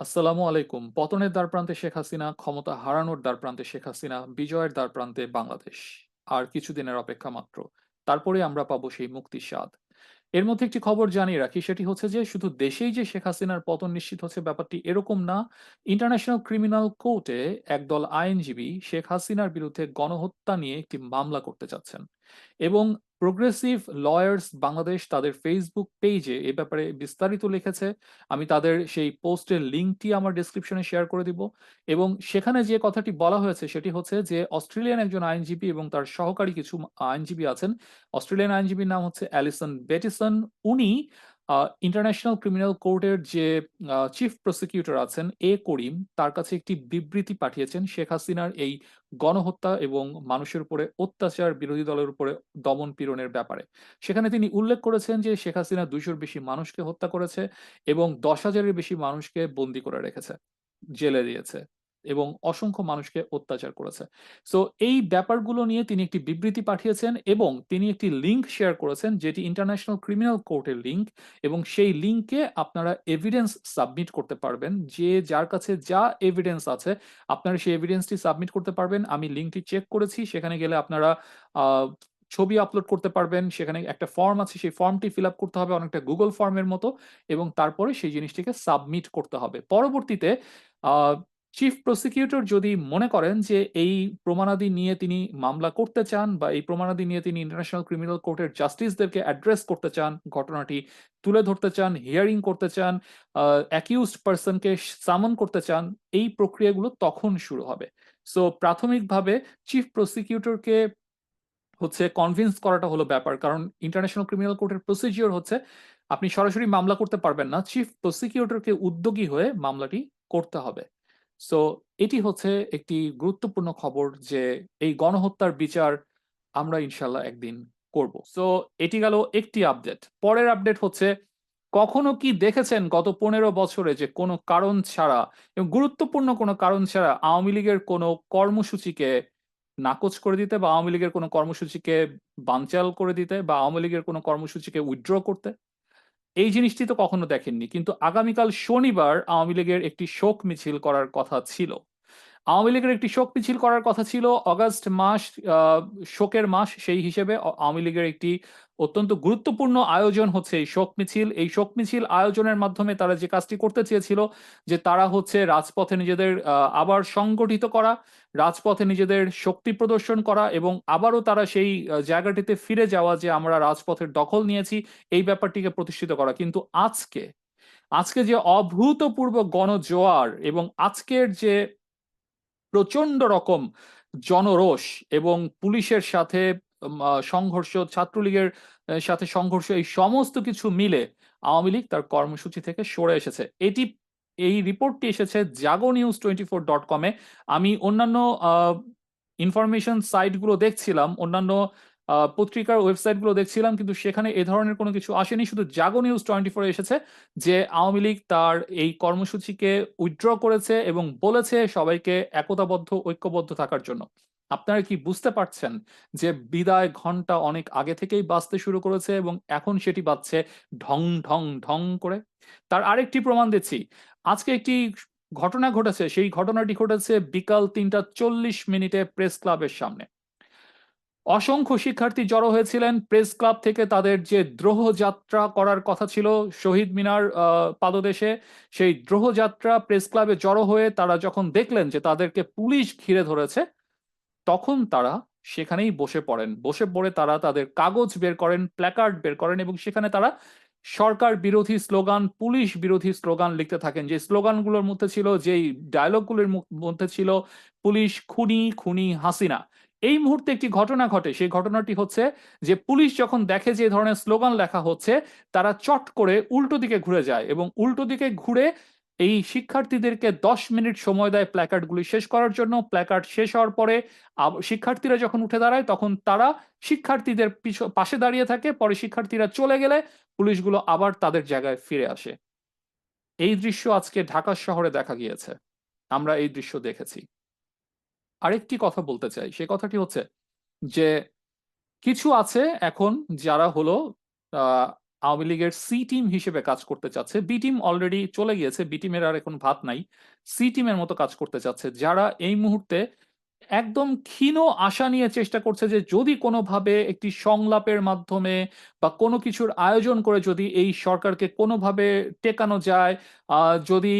আসসালামু আলাইকুম। পতনের দ্বারপ্রান্তে শেখ হাসিনা, ক্ষমতা হারানোর দ্বারপ্রান্তে শেখ হাসিনা, বিজয়ের দ্বারপ্রান্তে বাংলাদেশ। আর কিছুদিনের অপেক্ষা মাত্র। তারপরে আমরা পাবো সেই মুক্তির স্বাদ। এর মধ্যে একটি খবর জানিয়ে রাখি সেটি হচ্ছে যে শুধু দেশেই যে শেখ হাসিনার পতন নিশ্চিত হচ্ছে ব্যাপারটি এরকম না। ইন্টারন্যাশনাল ক্রিমিনাল কোর্টে একদল আইনজীবী শেখ হাসিনার বিরুদ্ধে গণহত্যা নিয়ে একটি মামলা করতে চাচ্ছেন। এবং প্রোগ্রেসিভ লয়ার্স বাংলাদেশ তাদের ফেসবুক পেজে এ ব্যাপারে বিস্তারিত লিখেছে। আমি তাদের সেই পোস্টের লিঙ্কটি আমার ডিসক্রিপশনে শেয়ার করে দিব। এবং সেখানে যে কথাটি বলা হয়েছে সেটি হচ্ছে যে অস্ট্রেলিয়ান একজন আইনজীবী এবং তার সহকারী কিছু আইনজীবী আছেন। অস্ট্রেলিয়ান আইনজীবীর নাম হচ্ছে অ্যালিসন বেটিসন। উনি ইন্টারন্যাশনাল ক্রিমিনাল কোর্টের যে চিফ প্রসিকিউটর আছেন এ করিম, তার কাছে একটি বিবৃতি পাঠিয়েছেন শেখ হাসিনার এই গণহত্যা এবং মানুষের উপরে অত্যাচার, বিরোধী দলের উপরে দমন পীড়নের ব্যাপারে। সেখানে তিনি উল্লেখ করেছেন যে, শেখ হাসিনা দুইশোর বেশি মানুষকে হত্যা করেছে এবং দশ হাজারের বেশি মানুষকে বন্দী করে রেখেছে। জেলে দিয়েছে এবং অসংখ্য মানুষকে অত্যাচার করেছে। সো এই ব্যাপারগুলো নিয়ে তিনি একটি বিবৃতি পাঠিয়েছেন এবং তিনি একটি লিঙ্ক শেয়ার করেছেন যেটি ইন্টারন্যাশনাল ক্রিমিনাল কোর্টের লিঙ্ক এবং সেই লিঙ্কে আপনারা এভিডেন্স সাবমিট করতে পারবেন। যে যার কাছে যা এভিডেন্স আছে, আপনারা সেই এভিডেন্সটি সাবমিট করতে পারবেন। আমি লিঙ্কটি চেক করেছি। সেখানে গেলে আপনারা ছবি আপলোড করতে পারবেন। সেখানে একটা ফর্ম আছে, সেই ফর্মটি ফিল আপ করতে হবে অনেকটা গুগল ফর্মের মতো এবং তারপরে সেই জিনিসটিকে সাবমিট করতে হবে। পরবর্তীতে চিফ প্রসিকিউটর যদি মনে করেন যে এই প্রমাণাদি নিয়ে তিনি মামলা করতে চান বা এই প্রমাণাদি নিয়ে তিনি ইন্টারন্যাশনাল ক্রিমিনাল কোর্টের জাস্টিসদেরকে অ্যাড্রেস করতে চান, ঘটনাটি তুলে ধরতে চান, হিয়ারিং করতে চান, অ্যাকিউজড পারসন কে সামন করতে চান, এই প্রক্রিয়াগুলো তখন শুরু হবে। সো প্রাথমিকভাবে চিফ প্রসিকিউটরকে হচ্ছে কনভিন্স করাটা হলো ব্যাপার। কারণ ইন্টারন্যাশনাল ক্রিমিনাল কোর্টের প্রসিডিউর হচ্ছে আপনি সরাসরি মামলা করতে পারবেন না। চিফ প্রসিকিউটরকে উদ্যোগী হয়ে মামলাটি করতে হবে। সো এটি হচ্ছে একটি গুরুত্বপূর্ণ খবর যে এই গণহত্যার বিচার আমরা ইনশাআল্লাহ একদিন করব। সো এটি গেল একটি আপডেট। পরের আপডেট হচ্ছে, কখনো কি দেখেছেন গত ১৫ বছরে যে কোনো কারণ ছাড়া এবং গুরুত্বপূর্ণ কোনো কারণ ছাড়া আওয়ামী লীগের কোনো কর্মসূচিকে নাকচ করে দিতে বা আওয়ামী লীগের কোনো কর্মসূচিকে বানচাল করে দিতে বা আওয়ামী লীগের কোনো কর্মসূচিকে উইথড্র করতে? এই জিনিসটি তো কখনো দেখেননি। কিন্তু আগামীকাল শনিবার আওয়ামী লীগের একটি শোক মিছিল করার কথা ছিল। আওয়ামী লীগের একটি শোক মিছিল করার কথা ছিল অগাস্ট মাস শোকের মাস সেই হিসেবে আওয়ামী লীগের একটি অত্যন্ত গুরুত্বপূর্ণ আয়োজন হচ্ছে এই শোক মিছিল। এই শোক মিছিল আয়োজনের মাধ্যমে তারা যে কাজটি করতে চেয়েছিল যে তারা হচ্ছে রাজপথে নিজেদের আবার সংগঠিত করা, রাজপথে নিজেদের শক্তি প্রদর্শন করা এবং আবারও তারা সেই জায়গাটিতে ফিরে যাওয়া যে আমরা রাজপথের দখল নিয়েছি এই ব্যাপারটিকে প্রতিষ্ঠিত করা। কিন্তু আজকে, আজকে যে অভূতপূর্ব গণজোয়ার এবং আজকের যে প্রচণ্ড রকম জনরোষ এবং পুলিশের সাথে সংঘর্ষ, ছাত্রলীগের সাথে সংঘর্ষ এই সমস্ত কিছু মিলে আওয়ামী লীগ তার কর্মসূচি থেকে সরে এসেছে। এটি এই রিপোর্টটি এসেছে Jago news twenty four dot কমে আমি অন্যান্য ইনফরমেশন সাইটগুলো দেখছিলাম, অন্যান্য পত্রিকার ওয়েবসাইটগুলো দেখছিলাম কিন্তু সেখানে এ ধরনের কোনো কিছু আসেনি। শুধু জাগো নিউজ 24 এ এসেছে যে আওয়ামী লীগ তার এই কর্মসূচিকে উইথড্র করেছে এবং বলেছে সবাইকে একতাবদ্ধ, ঐক্যবদ্ধ থাকার জন্য। আপনারা কি বুঝতে পারছেন যে বিদায় ঘণ্টা অনেক আগে থেকেই বাজতে শুরু করেছে এবং এখন সেটি বাজছে ঢং, ঢং, ঢং করে? তার আরেকটি প্রমাণ দিচ্ছি। আজকে একটি ঘটনা ঘটেছে। সেই ঘটনাটি ঘটেছে বিকাল ৩টা ৪০ মিনিটে প্রেস ক্লাবের সামনে। অসংখ্য শিক্ষার্থী জড়ো হয়েছিলেন প্রেস ক্লাব থেকে তাদের যে দ্রোহ যাত্রা করার কথা ছিল শহীদ মিনার পাদদেশে, সেই দ্রোহ যাত্রা প্রেস ক্লাবে জড়ো হয়ে তারা যখন দেখলেন যে তাদেরকে পুলিশ ঘিরে ধরেছে, তখন তারা সেখানেই বসে পড়েন। বসে পড়ে তারা তাদের কাগজ বের করেন, প্ল্যাকার্ড বের করেন এবং সেখানে তারা সরকার বিরোধী স্লোগান, পুলিশ বিরোধী স্লোগান লিখতে থাকেন। যে স্লোগানগুলোর মধ্যে ছিল যেই ডায়ালগগুলোর মধ্যে ছিল পুলিশ খুনি, খুনি হাসিনা। এই মুহূর্তে একটি ঘটনা ঘটে। সেই ঘটনাটি হচ্ছে যে পুলিশ যখন দেখে যে ধরনের স্লোগান লেখা হচ্ছে, তারা চট করে উল্টো দিকে ঘুরে যায় এবং উল্টো দিকে ঘুরে এই শিক্ষার্থীদেরকে ১০ মিনিট সময় দেয় প্ল্যাকার্ড গুলি শেষ করার জন্য। প্ল্যাকার্ড শেষ হওয়ার পরে শিক্ষার্থীরা যখন উঠে দাঁড়ায় তখন তারা শিক্ষার্থীদের পাশে দাঁড়িয়ে থাকে। পরে শিক্ষার্থীরা চলে গেলে পুলিশগুলো আবার তাদের জায়গায় ফিরে আসে। এই দৃশ্য আজকে ঢাকা শহরে দেখা গিয়েছে। আমরা এই দৃশ্য দেখেছি। আরেকটি কথা বলতে চাই। সে কথাটি হচ্ছে যে, কিছু আছে এখন যারা হলো আওয়ামী লীগের সি টিম হিসেবে কাজ করতে চাচ্ছে। বি টিম অলরেডি চলে গিয়েছে বি টিমের আর এখন ভাত নাই। সি টিমের মতো কাজ করতে চাচ্ছে। যারা এই মুহূর্তে একদম ক্ষীণ আশা নিয়ে চেষ্টা করছে যে যদি কোনোভাবে একটি সংলাপের মাধ্যমে বা কোনো কিছুর আয়োজন করে যদি এই সরকারকে কোনোভাবে টেকানো যায় যদি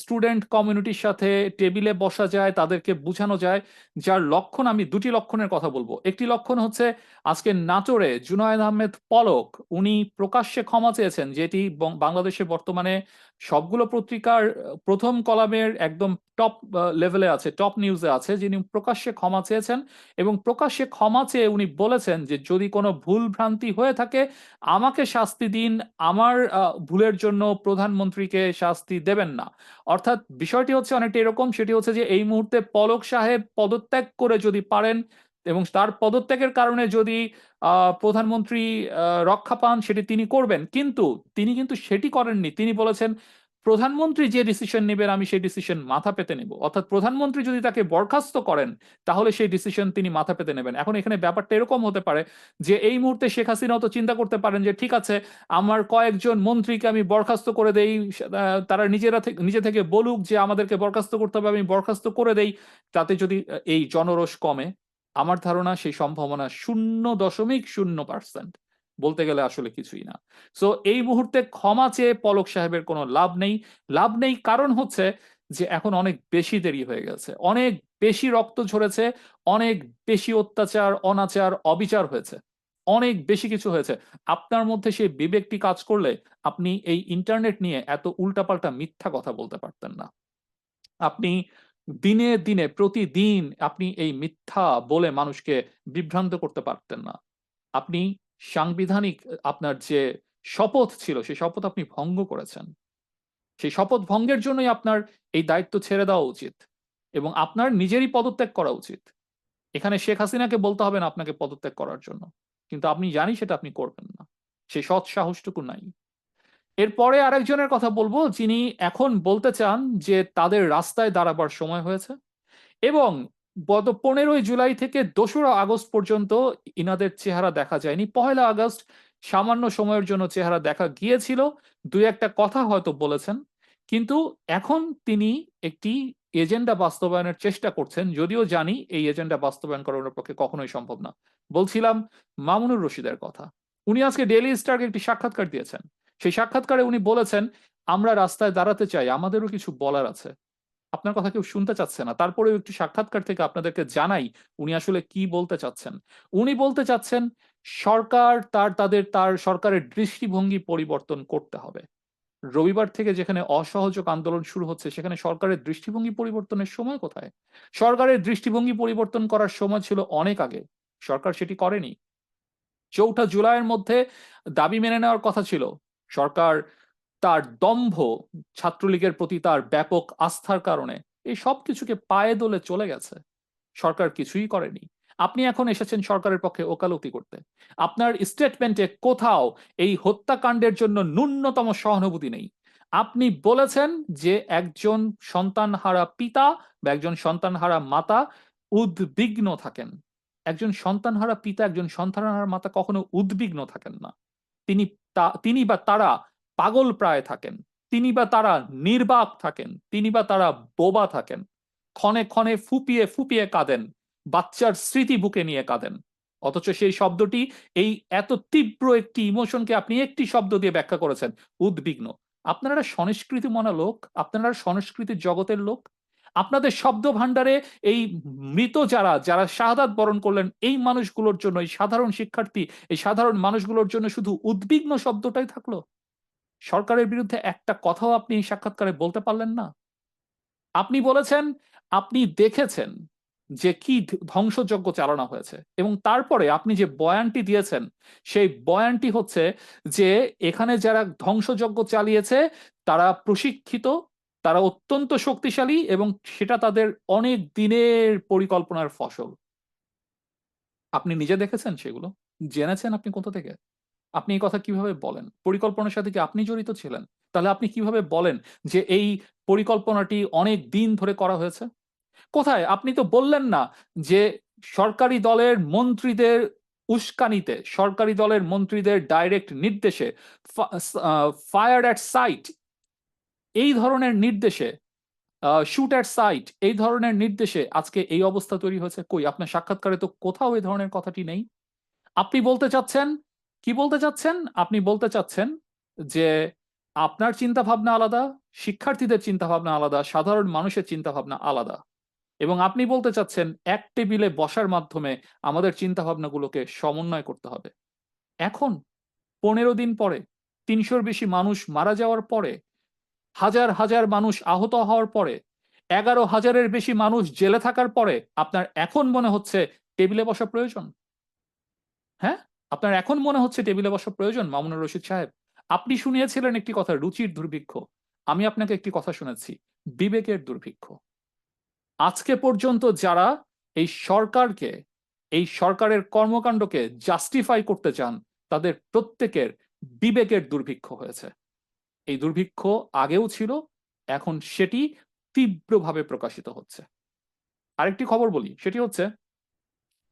স্টুডেন্ট কমিউনিটির সাথে টেবিলে বসা যায়, তাদেরকে বোঝানো যায়, যার লক্ষণ আমি দুটি লক্ষণের কথা বলব। একটি লক্ষণ হচ্ছে আজকে নাটোরে জুনায়দ আহমেদ পলক, উনি প্রকাশ্যে ক্ষমা চেয়েছেন যেটি বাংলাদেশে বর্তমানে সবগুলো পত্রিকার, প্রথম কলামের একদম টপ লেভেলে আছে টপ নিউজে আছে, যিনি প্রকাশ্যে ক্ষমা চেয়েছেন এবং প্রকাশ্যে ক্ষমা চেয়ে উনি বলেছেন যে, যদি কোনো ভুল ভ্রান্তি হয়ে থাকে, আমাকে শাস্তি দিন, আমার ভুলের জন্য প্রধানমন্ত্রীকে শাস্তি দেবেন না। অর্থাৎ বিষয়টি হচ্ছে অনেকটা এরকম, সেটি হচ্ছে যে, এই মুহূর্তে পলক সাহেব পদত্যাগ করে যদি পারেন এবং তার পদত্যাগের কারণে যদি প্রধানমন্ত্রী রক্ষা পান, সেটি তিনি করবেন। কিন্তু তিনি কিন্তু সেটি করেননি। তিনি বলেছেন, প্রধানমন্ত্রী যে ডিসিশন নেবেন, আমি সেই ডিসিশন মাথা পেতে নেব। অর্থাৎ প্রধানমন্ত্রী যদি তাকে বরখাস্ত করেন, তাহলে সেই ডিসিশন তিনি মাথা পেতে নেবেন। এখন এখানে ব্যাপারটা এরকম হতে পারে যে, এই মুহূর্তে শেখ হাসিনা তো চিন্তা করতে পারেন যে, ঠিক আছে, আমার কয়েকজন মন্ত্রীকে আমি বরখাস্ত করে দেই তারা নিজেরা নিজে থেকে বলুক যে, আমাদেরকে বরখাস্ত করতে হবে, আমি বরখাস্ত করে দেই। তাতে যদি এই জনরোষ কমে আমার ধারণা সেই সম্ভাবনা শূন্য দশমিক শূন্য পার্সেন্ট। বলতে গেলে আসলে কিছুই না। সো এই মুহূর্তে ক্ষমা চেয়ে পলক সাহেবের কোনো লাভ নেই। লাভ নেই কারণ হচ্ছে যে এখন অনেক বেশি দেরি হয়ে গেছে। অনেক বেশি রক্ত ঝরেছে, অনেক বেশি অত্যাচার, অনাচার, অবিচার হয়েছে। অনেক বেশি কিছু হয়েছে। আপনার মধ্যে সেই বিবেকটি কাজ করলে আপনি এই ইন্টারনেট নিয়ে এত উল্টাপাল্টা মিথ্যা কথা বলতে পারতেন না। আপনি দিনে দিনে, প্রতিদিন আপনি এই মিথ্যা বলে মানুষকে বিভ্রান্ত করতে পারতেন না। আপনি সাংবিধানিক, আপনার যে শপথ ছিল, সেই শপথ আপনি ভঙ্গ করেছেন। সেই শপথ ভঙ্গের জন্যই আপনার এই দায়িত্ব ছেড়ে দেওয়া উচিত এবং আপনার নিজেরই পদত্যাগ করা উচিত। এখানে শেখ হাসিনাকে বলতে হবে না আপনাকে পদত্যাগ করার জন্য। কিন্তু আপনি জানি সেটা আপনি করবেন না। সেই সৎ সাহসটুকু নাই। এরপরে আরেকজনের কথা বলব, যিনি এখন বলতে চান যে তাদের রাস্তায় দাঁড়াবার সময় হয়েছে এবং গত পনেরোই জুলাই থেকে দোসরা আগস্ট পর্যন্ত ইনাদের চেহারা দেখা যায়নি। পহেলা আগস্ট সামান্য সময়ের জন্য চেহারা দেখা গিয়েছিল, দুই একটা কথা হয়তো বলেছেন, কিন্তু এখন তিনি একটি এজেন্ডা বাস্তবায়নের চেষ্টা করছেন, যদিও জানি এই এজেন্ডা বাস্তবায়ন করা ওনার পক্ষে কখনোই সম্ভব না। বলছিলাম মামুনুর রশিদের কথা। উনি আজকে ডেইলি স্টারকে একটি সাক্ষাৎকার দিয়েছেন। সেই সাক্ষাৎকারে উনি বলেছেন, আমরা রাস্তায় দাঁড়াতে চাই, আমাদেরও কিছু বলার আছে। আপনার কথা কেউ শুনতে চাচ্ছে না। তারপরেও একটু সাক্ষাৎকার থেকে আপনাদেরকে জানাই উনি আসলে কি বলতে চাচ্ছেন। উনি বলতে চাচ্ছেন, সরকার তার, তাদের, তার সরকারের দৃষ্টিভঙ্গি পরিবর্তন করতে হবে। রবিবার থেকে যেখানে অসহযোগ আন্দোলন শুরু হচ্ছে, সেখানে সরকারের দৃষ্টিভঙ্গি পরিবর্তনের সময় কোথায়? সরকারের দৃষ্টিভঙ্গি পরিবর্তন করার সময় ছিল অনেক আগে। সরকার সেটি করেনি। চৌঠা জুলাইয়ের মধ্যে দাবি মেনে নেওয়ার কথা ছিল। সরকার তার দম্ভ ছাত্রলীগের প্রতি তার ব্যাপক আস্থার কারণে এই সব কিছুকে পায়ে দোলে চলে গেছে। সরকার কিছুই করেনি। আপনি এখন এসেছেন সরকারের পক্ষে ওকালতি করতে। আপনার স্টেটমেন্টে কোথাও এই হত্যাকাণ্ডের জন্য ন্যূনতম সহানুভূতি নেই। আপনি বলেছেন যে একজন সন্তানহারা পিতা বা একজন সন্তানহারা মাতা উদ্বিগ্ন থাকেন। একজন সন্তানহারা পিতা, একজন সন্তানহারা মাতা কখনো উদ্বিগ্ন থাকেন না। তিনি তিনি বা তারা পাগল প্রায় থাকেন, তিনি বা তারা নির্বাক থাকেন, তিনি বা তারা বোবা থাকেন, ক্ষণে ক্ষণে ফুপিয়ে ফুপিয়ে কাঁদেন, বাচ্চার স্মৃতি বুকে নিয়ে কাঁদেন। অথচ সেই শব্দটি, এই এত তীব্র একটি ইমোশনকে আপনি একটি শব্দ দিয়ে ব্যাখ্যা করেছেন, উদ্বিগ্ন। আপনারা সংস্কৃতি মনা লোক, আপনারা সংস্কৃতির জগতের লোক আপনাদের শব্দ ভাণ্ডারে এই মৃত যারা যারা শাহাদাত বরণ করলেন, এই মানুষগুলোর জন্য, এই সাধারণ শিক্ষার্থী, এই সাধারণ মানুষগুলোর জন্য শুধু উদ্বিগ্ন শব্দটাই থাকল। সরকারের বিরুদ্ধে একটা কথাও আপনি এই সাক্ষাৎকারে বলতে পারলেন না। আপনি বলেছেন, আপনি দেখেছেন যে কি ধ্বংসযজ্ঞ চালানো হয়েছে এবং তারপরে আপনি যে বয়ানটি দিয়েছেন, সেই বয়ানটি হচ্ছে যে, এখানে যারা ধ্বংসযজ্ঞ চালিয়েছে, তারা প্রশিক্ষিত তারা অত্যন্ত শক্তিশালী এবং সেটা তাদের অনেক দিনের পরিকল্পনার ফসল। আপনি নিজে দেখেছেন সেগুলো? জেনেছেন আপনি কোথা থেকে? আপনি এই কথা কীভাবে বলেন? পরিকল্পনার সাথে কি আপনি জড়িত ছিলেন? তাহলে আপনি কীভাবে বলেন যে এই পরিকল্পনাটি অনেক দিন ধরে করা হয়েছে? কোথায়? আপনি তো বললেন না যে সরকারি দলের মন্ত্রীদের উস্কানিতে, সরকারি দলের মন্ত্রীদের ডাইরেক্ট নির্দেশে ফায়ার অ্যাট সাইট এই ধরনের নির্দেশে শুট অ্যাট সাইট এই ধরনের নির্দেশে আজকে এই অবস্থা তৈরি হয়েছে কই? আপনার সাক্ষাৎকারে তো কোথাও এই ধরনের কথাটি নেই। আপনি বলতে চাচ্ছেন, কি বলতে চাচ্ছেন? আপনি বলতে চাচ্ছেন যে আপনার চিন্তা ভাবনা আলাদা, শিক্ষার্থীদের চিন্তা ভাবনা আলাদা, সাধারণ মানুষের চিন্তা ভাবনা আলাদা। এবং আপনি বলতে চাচ্ছেন এক টেবিলে বসার মাধ্যমে আমাদের চিন্তা ভাবনাগুলোকে সমন্বয় করতে হবে। এখন, পনেরো দিন পরে, তিনশোর বেশি মানুষ মারা যাওয়ার পরে হাজার হাজার মানুষ আহত হওয়ার পরে, এগারো হাজারের বেশি মানুষ জেলে থাকার পরে আপনার এখন মনে হচ্ছে টেবিলে বসা প্রয়োজন? হ্যাঁ? আপনার এখন মনে হচ্ছে টেবিলে বসা প্রয়োজন, মামুনুর রশিদ সাহেব? আপনি শুনিয়েছিলেন একটি কথা, রুচির দুর্ভিক্ষ। আমি আপনাকে একটি কথা শুনেছি, বিবেকের দুর্ভিক্ষ। আজকে পর্যন্ত যারা এই সরকারকে, এই সরকারের কর্মকাণ্ডকে জাস্টিফাই করতে চান, তাদের প্রত্যেকের বিবেকের দুর্ভিক্ষ হয়েছে। এই দুর্ভিক্ষ আগেও ছিল, এখন সেটি তীব্রভাবে প্রকাশিত হচ্ছে। আরেকটি খবর বলি, সেটি হচ্ছে,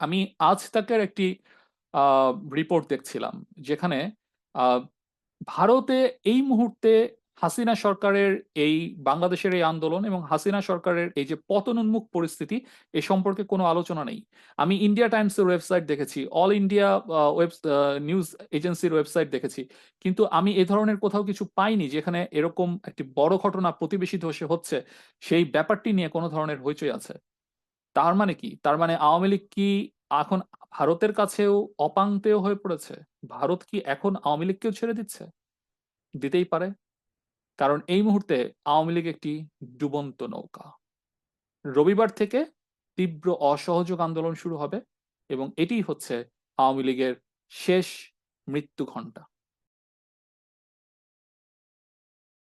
আমি আজ তাকের একটি রিপোর্ট দেখছিলাম, যেখানে ভারতে এই মুহূর্তে হাসিনা সরকারের এই বাংলাদেশের এই আন্দোলন এবং হাসিনা সরকারের এই যে পতনোন্মুখ পরিস্থিতি, এ সম্পর্কে কোনো আলোচনা নেই। আমি ইন্ডিয়া টাইমসের ওয়েবসাইট দেখেছি অল ইন্ডিয়া ওয়েব নিউজ এজেন্সির ওয়েবসাইট দেখেছি, কিন্তু আমি এ ধরনের কোথাও কিছু পাইনি যেখানে এরকম একটি বড় ঘটনা প্রতিবেশী ধসে হচ্ছে, সেই ব্যাপারটি নিয়ে কোনো ধরনের হইচই আছে। তার মানে কি? তার মানে আওয়ামী লীগ কি এখন ভারতের কাছেও অপাংতেয় হয়ে পড়েছে? ভারত কি এখন আওয়ামী লীগকেও ছেড়ে দিচ্ছে? দিতেই পারে। কারণ এই মুহূর্তে আওয়ামী লীগ একটি ডুবন্ত নৌকা। রবিবার থেকে তীব্র অসহযোগ আন্দোলন শুরু হবে এবং এটি হচ্ছে আওয়ামী লীগের শেষ মৃত্যু ঘণ্টা।